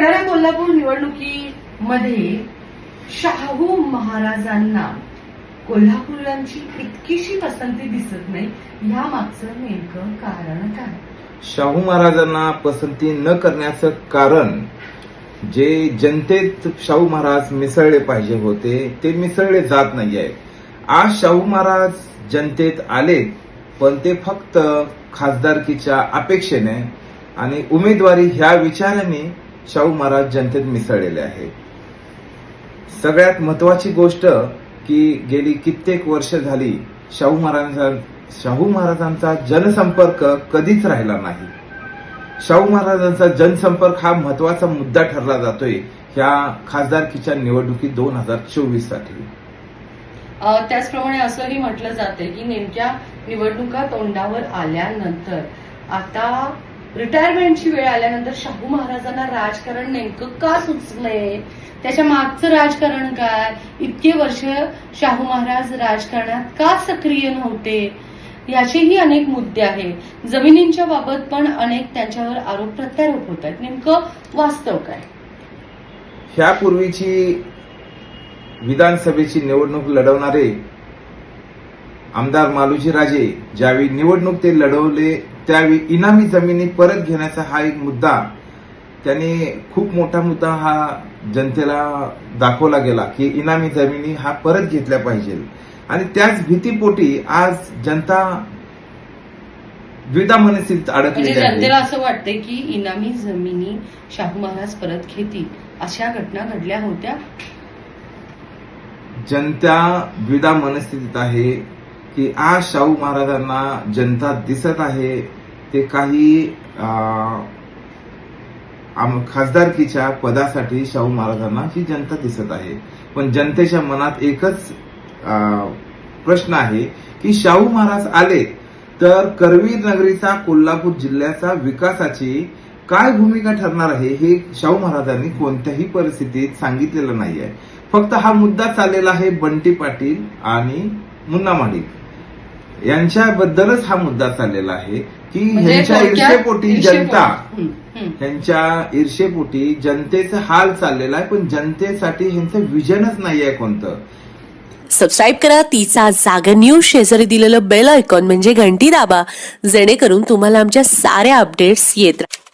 येणाऱ्या कोल्हापूर निवडणुकीमध्ये शाहू महाराजांना कोल्हापूरची इतकीशी पसंती दिसत नाही ह्या मागचं नेमकं कारण काय? शाहू महाराजांना पसंती न करण्याचं कारण जे जनतेत शाहू महाराज मिसळले पाहिजे होते ते मिसळले जात नाहीये. आज शाहू महाराज जनतेत आले पण ते फक्त खासदारकीच्या अपेक्षेने आणि उमेदवारी ह्या विचाराने शाहू महाराज जनतेत मिसळलेले आहेत. सगळ्यात महत्वाची गोष्ट की गेली कित्येक वर्ष झाली शाहू महाराजांचा शाहू महाराजांचा जनसंपर्क कधीच राहिला नाही. शाहू महाराजांचा जनसंपर्क हा महत्त्वाचा मुद्दा ठरला जातोय ह्या खासदारकीच्या निवडणुकीत दोन हजार चोवीससाठी त्याचप्रमाणे असंही म्हटलं जाते की नेमक्या निवडणुका तोंडावर आल्यानंतर आता रिटायरमेंटची वेळ आल्यानंतर शाहू महाराजांना राजकारण नेमकं का सुचलंय त्याच्या मागचं राजकारण काय? इतके वर्ष शाहू महाराज राजकारणात का सक्रिय नव्हते? याचेही अनेक मुद्दे आहेत. जमिनींच्या बाबत पण अनेक त्यांच्यावर आरोप प्रत्यारोप होत आहेत. नेमकं वास्तव काय? ह्यापूर्वीची विधानसभेची निवडणूक लढवणारे आमदार मालुजी राजे ज्यावेळी निवडणूक ते लढवले त्यावेळी इनामी जमिनी परत घेण्याचा हा एक मुद्दा त्यांनी खूप मोठा मुद्दा हा जनतेला दाखवला गेला की इनामी जमिनी हा परत घेतल्या पाहिजे. आणि त्याच भीतीपोटी आज जनता द्विधा मनस्थितीत म्हणजे अडकलेली जनतेला असं वाटतंय की इनामी जमिनी शाहू महाराज परत घेतील अशा घटना घडल्या होत्या? जनता द्विधा मनस्थितीत आहे. की आज शाहू महाराजांना जनता दिसत आहे ते काही खासदारकीच्या पदासाठी शाहू महाराजांना ही जनता दिसत आहे. पण जनतेच्या मनात एकच प्रश्न आहे की शाहू महाराज आले तर करवीर नगरीचा कोल्हापूर जिल्ह्याचा विकासाची काय भूमिका ठरणार आहे हे शाहू महाराजांनी कोणत्याही परिस्थितीत सांगितलेलं नाहीये. फक्त हा मुद्दा चाललेला आहे बंटी पाटील आणि मुन्ना माडिक यांच्याबद्दलच हा मुद्दा चाललेला आहे की म्हणजे ह्यांच्या ईर्षेपोटी. जनता. ह्यांच्या ईर्षेपोटी जनतेचा हाल चाललेला आहे पण जनतेसाठी ह्यांचं विजनच नाहीये कोणतं सबस्क्राईब करा तिचा जागर न्यूज शेजारी दिलेलं बेल आयकॉन म्हणजे घंटी दाबा जेणेकरून तुम्हाला आमच्या साऱ्या अपडेट्स येत राहतील